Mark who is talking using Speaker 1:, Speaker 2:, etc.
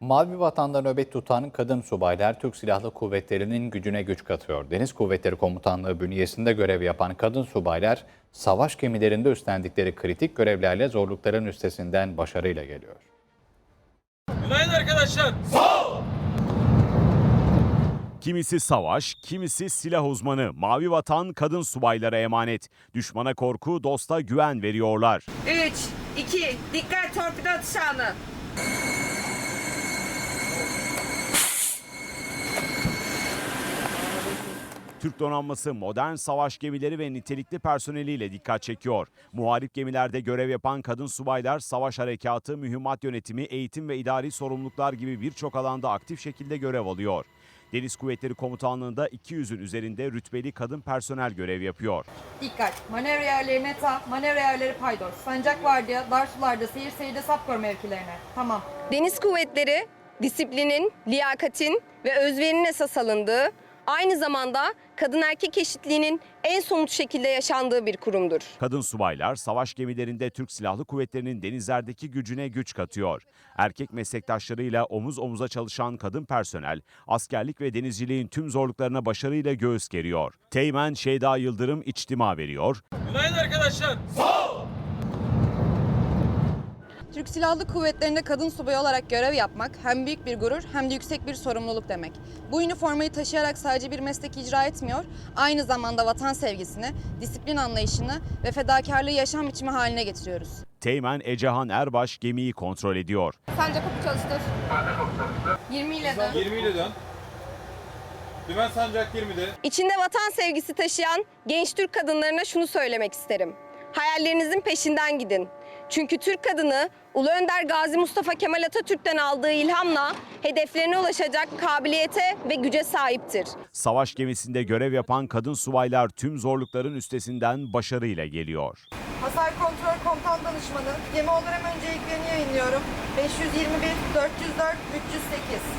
Speaker 1: Mavi Vatan'da nöbet tutan kadın subaylar Türk Silahlı Kuvvetleri'nin gücüne güç katıyor. Deniz Kuvvetleri Komutanlığı bünyesinde görev yapan kadın subaylar savaş gemilerinde üstlendikleri kritik görevlerle zorlukların üstesinden başarıyla geliyor.
Speaker 2: Günaydın arkadaşlar.
Speaker 3: Kimisi savaş, kimisi silah uzmanı. Mavi vatan kadın subaylara emanet. Düşmana korku, dosta güven veriyorlar.
Speaker 4: 3, 2, dikkat torpido atışı anı.
Speaker 3: Türk donanması modern savaş gemileri ve nitelikli personeliyle dikkat çekiyor. Muharip gemilerde görev yapan kadın subaylar savaş harekatı, mühimmat yönetimi, eğitim ve idari sorumluluklar gibi birçok alanda aktif şekilde görev alıyor. Deniz Kuvvetleri Komutanlığı'nda 200'ün üzerinde rütbeli kadın personel görev yapıyor.
Speaker 5: Dikkat! Manevra yerleri NETA, manevra yerleri paydos, sancak vardiya, dar sularda, seyir seyirde sapkor mevkilerine. Tamam.
Speaker 6: Deniz kuvvetleri disiplinin, liyakatin ve özverinin esas alındığı, aynı zamanda kadın erkek eşitliğinin en somut şekilde yaşandığı bir kurumdur.
Speaker 3: Kadın subaylar savaş gemilerinde Türk Silahlı Kuvvetleri'nin denizlerdeki gücüne güç katıyor. Erkek meslektaşlarıyla omuz omuza çalışan kadın personel askerlik ve denizciliğin tüm zorluklarına başarıyla göğüs geriyor. Teğmen Şeyda Yıldırım içtima veriyor.
Speaker 2: Günaydın arkadaşlar.
Speaker 5: Türk Silahlı Kuvvetleri'nde kadın subay olarak görev yapmak hem büyük bir gurur hem de yüksek bir sorumluluk demek. Bu üniformayı taşıyarak sadece bir meslek icra etmiyor, aynı zamanda vatan sevgisini, disiplin anlayışını ve fedakarlığı yaşam biçimi haline getiriyoruz.
Speaker 3: Teğmen Ecehan Erbaş gemiyi kontrol ediyor.
Speaker 5: Sence kapı çalıştır. 20 ile dön.
Speaker 2: 20 ile dön. Dümen sancak 20'de.
Speaker 6: İçinde vatan sevgisi taşıyan genç Türk kadınlarına şunu söylemek isterim. Hayallerinizin peşinden gidin. Çünkü Türk kadını Ulu Önder Gazi Mustafa Kemal Atatürk'ten aldığı ilhamla hedeflerine ulaşacak kabiliyete ve güce sahiptir.
Speaker 3: Savaş gemisinde görev yapan kadın subaylar tüm zorlukların üstesinden başarıyla geliyor.
Speaker 5: Hasar Kontrol Komutan Danışmanı, gemi hem önceliklerini yayınlıyorum. 521, 404, 308.